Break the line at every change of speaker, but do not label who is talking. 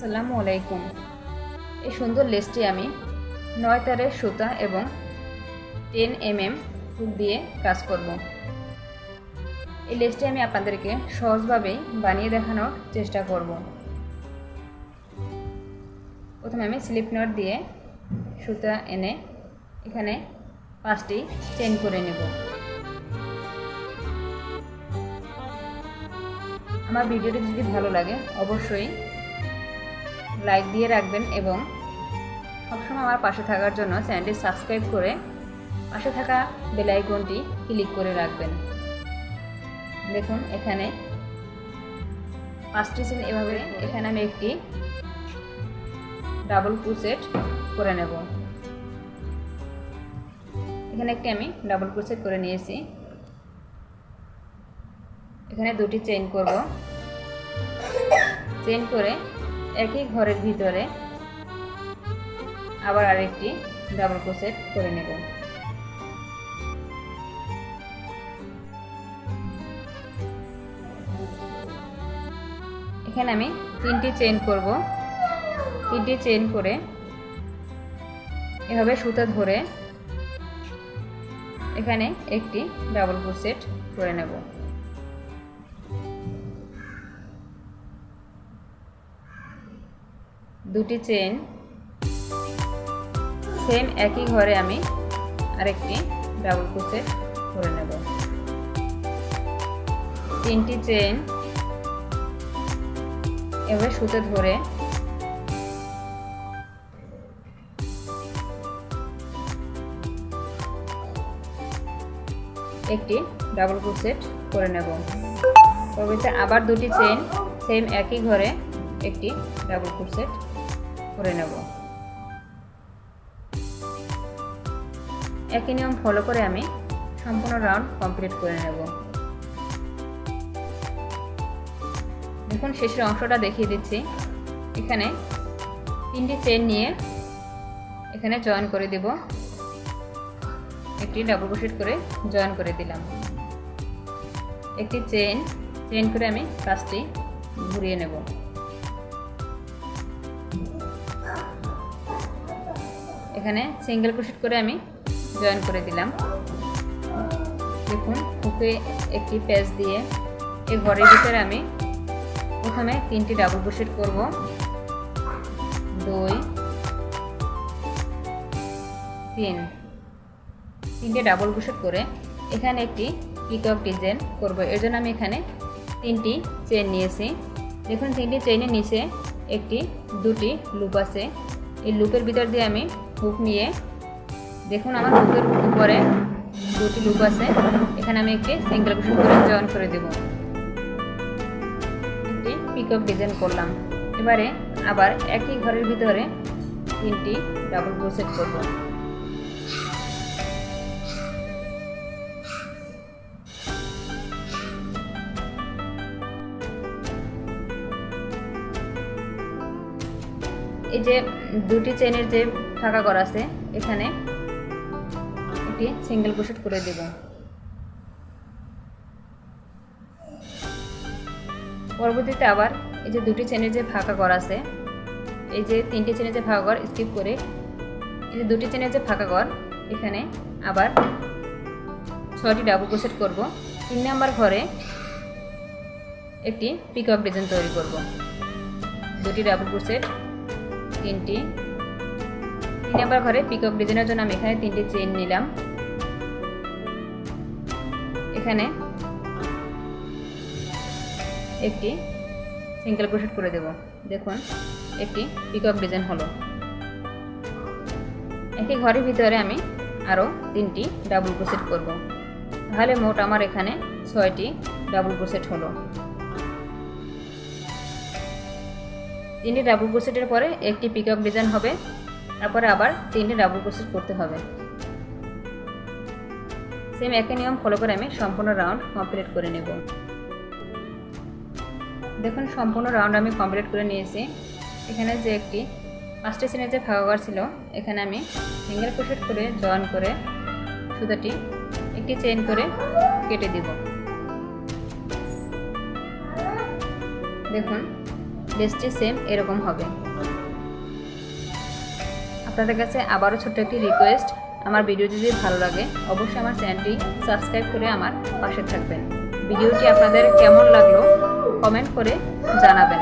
আসসালামু আলাইকুম। এই সুন্দর লেসটি আমি নয় তারের সুতা এবং টেন এম এম হুক দিয়ে কাজ করব। এই লেসটি আমি আপনাদেরকে সহজভাবেই বানিয়ে দেখানোর চেষ্টা করব। প্রথমে আমি স্লিপ নট দিয়ে সুতা এনে এখানে পাঁচটি চেন করে নেব। আমার ভিডিওটি যদি ভালো লাগে, অবশ্যই লাইক দিয়ে রাখবেন এবং সবসময় আমার পাশে থাকার জন্য চ্যানেলটি সাবস্ক্রাইব করে পাশে থাকা বেলাইকনটি ক্লিক করে রাখবেন। দেখুন, এখানে পাঁচটি চেন এভাবে এখানে আমি একটি ডাবল ক্রুসেট করে নেব। এখানে একটি আমি ডাবল ক্রুসেট করে নিয়েছি। এখানে দুটি চেইন করব। চেইন করে একই ঘরের ভিতরে আবার আরেকটি ডাবল ক্রোশেট করে নেব। এখানে আমি তিনটি চেইন করব। তিনটি চেইন করে এভাবে সুতা ধরে এখানে একটি ডাবল ক্রোশেট করে নেব। দুটি চেন সেম একই ঘরে আমি আরেকটি ডাবল ক্রোশেট করে নেব। তিনটি চেন এভাবে সুতো ধরে একটি ডাবল ক্রোশেট করে নেব। পরবর্তীতে আবার দুটি চেন সেম একই ঘরে একটি ডাবল ক্রোশেট করে নেব। একই নিয়ম ফলো করে আমি সম্পূর্ণ রাউন্ড কমপ্লিট করে নেব। দেখুন, শেষের অংশটা দেখিয়ে দিচ্ছি। এখানে তিনটি চেন নিয়ে এখানে জয়েন করে দেব। একটি ডাবল ক্রোশেট করে জয়েন করে দিলাম। একটি চেন চেন করে আমি কাজটি ঘুরিয়ে নেব। সিঙ্গেল ক্রোশেট করে আমি জয়েন করে দিলাম। দেখুন হুকে একটি প্যাচ দিয়ে এই ঘরের ভিতরে আমি প্রথমে তিনটি ডাবল ক্রোশেট করব। দুই, তিন। তিনটে ডাবল ক্রোশেট করে এখানে একটি পিকক ডিজাইন করব। এর জন্য আমি এখানে তিনটি চেন নিয়েছি। দেখুন, তিনটি চেনের নিচে একটি, দুটি লুপ আছে। এই লুপের ভিতর দিয়ে আমি হুক নিয়ে, দেখুন আমার হুকের উপরে দুটি লুপ আছে, এখানে আমি একটি সিঙ্গেল ক্রোশেট করে জয়েন করে দেব। একটি পিকক ডিজাইন করলাম। এবারে আবার একই ঘরের ভিতরে তিনটি ডাবল ক্রোশেট করব। এই যে দুটি চেনের যে ফাঁকা করা আছে, এখানে একটি সিঙ্গেল ক্রোশেট করে দেব। পরবর্তীতে আবার এই যে দুটি চেনের যে ফাঁকা করা আছে, এই যে তিনটি চেনের যে ফাঁকা ঘর স্কিপ করে এই যে দুটি চেনের যে ফাঁকা ঘর, এখানে আবার ছটি ডাবল ক্রোশেট করব। তিন নাম্বার ঘরে একটি পিকক ডিজাইন তৈরি করব। দুটি ডাবল ক্রোশেট তিনটি। তিন নাম্বার ঘরে পিকক ডিজাইনের জন্য আমি এখানে তিনটি চেন নিলাম। এখানে একটি সিঙ্গেল ক্রোশেট করে দেব। দেখুন, একটি পিকক ডিজাইন হলো। একই ঘরের ভিতরে আমি আরও তিনটি ডাবল ক্রোশেট করব। তাহলে মোট আমার এখানে ছয়টি ডাবল ক্রোশেট হলো। তিনটি ডাবল ক্রোশেটের পরে একটি পিকক ডিজাইন হবে। তারপরে আবার তিনটি ডাবল ক্রোশেট করতে হবে। সেম একই নিয়ম ফলো করে আমি সম্পূর্ণ রাউন্ড কমপ্লিট করে নেব। দেখুন, সম্পূর্ণ রাউন্ড আমি কমপ্লিট করে নিয়েছি। এখানে যে একটি পাঁচটি চেনের যে ফাঁকা ছিল, এখানে আমি সিঙ্গেল ক্রোশেট করে জয়েন করে সুতাটি একটি চেইন করে কেটে দিব। দেখুন লেসটি সেম এরকম হবে। আপনাদের কাছে আবারও ছোট্ট একটি রিকোয়েস্ট আমার ভিডিও যদি ভালো লাগে, অবশ্যই আমার চ্যানেলটি সাবস্ক্রাইব করে আমার পাশে থাকবেন। ভিডিওটি আপনাদের কেমন লাগল কমেন্ট করে জানাবেন।